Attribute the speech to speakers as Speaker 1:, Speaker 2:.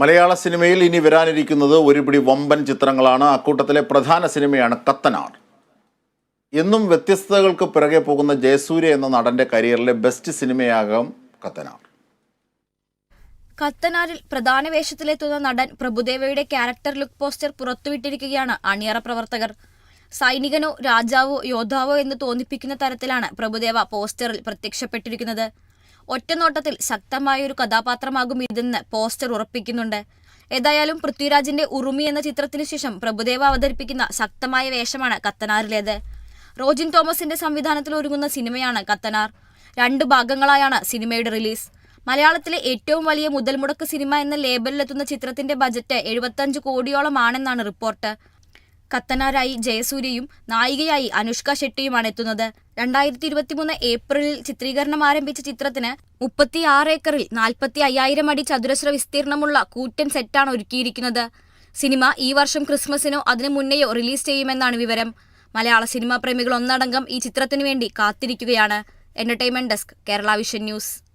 Speaker 1: മലയാള സിനിമയിൽ ഇനി വരാനിരിക്കുന്നത് ഒരുപിടി വമ്പൻ ചിത്രങ്ങളാണ്. അക്കൂട്ടത്തിലെ പ്രധാന സിനിമയാണ് കത്തനാർ. എന്നും വ്യത്യസ്തതകൾക്ക് പിറകെ പോകുന്ന ജയസൂര്യ എന്ന നടന്റെ കരിയറിലെ ബെസ്റ്റ് സിനിമയാകാം കത്തനാർ.
Speaker 2: കത്തനാരിൽ പ്രധാന വേഷത്തിലെത്തുന്ന നടൻ പ്രഭുദേവയുടെ ക്യാരക്ടർ ലുക്ക് പോസ്റ്റർ പുറത്തുവിട്ടിരിക്കുകയാണ് അണിയറ പ്രവർത്തകർ. സൈനികനോ രാജാവോ യോദ്ധാവോ എന്ന് തോന്നിപ്പിക്കുന്ന തരത്തിലാണ് പ്രഭുദേവ പോസ്റ്ററിൽ പ്രത്യക്ഷപ്പെട്ടിരിക്കുന്നത്. ഒറ്റനോട്ടത്തിൽ ശക്തമായ ഒരു കഥാപാത്രമാകും ഇതെന്ന് പോസ്റ്റർ ഉറപ്പിക്കുന്നുണ്ട്. ഏതായാലും പൃഥ്വിരാജിന്റെ ഉറുമി എന്ന ചിത്രത്തിനു ശേഷം പ്രഭുദേവ അവതരിപ്പിക്കുന്ന ശക്തമായ വേഷമാണ് കത്തനാറിലേത്. റോജിൻ തോമസിന്റെ സംവിധാനത്തിൽ ഒരുങ്ങുന്ന സിനിമയാണ് കത്തനാർ. രണ്ട് ഭാഗങ്ങളായാണ് സിനിമയുടെ റിലീസ്. മലയാളത്തിലെ ഏറ്റവും വലിയ മുതൽ മുടക്ക് സിനിമ എന്ന ലേബലിലെത്തുന്ന ചിത്രത്തിന്റെ ബജറ്റ് എഴുപത്തഞ്ച് കോടിയോളമാണെന്നാണ് റിപ്പോർട്ട്. കത്തനാരായി ജയസൂര്യയും നായികയായി അനുഷ്ക ഷെട്ടിയുമാണ് എത്തുന്നത്. രണ്ടായിരത്തി ഇരുപത്തിമൂന്ന് ഏപ്രിലിൽ ചിത്രീകരണം ആരംഭിച്ച ചിത്രത്തിന് മുപ്പത്തിയാറ് ഏക്കറിൽ നാൽപ്പത്തി അയ്യായിരം അടി ചതുരശ്ര വിസ്തീർണമുള്ള കൂറ്റൻ സെറ്റാണ് ഒരുക്കിയിരിക്കുന്നത്. സിനിമ ഈ വർഷം ക്രിസ്മസിനോ അതിനു മുന്നെയോ റിലീസ് ചെയ്യുമെന്നാണ് വിവരം. മലയാള സിനിമാ പ്രേമികൾ ഒന്നടങ്കം ഈ ചിത്രത്തിനു വേണ്ടി കാത്തിരിക്കുകയാണ്. Entertainment desk Kerala vision news.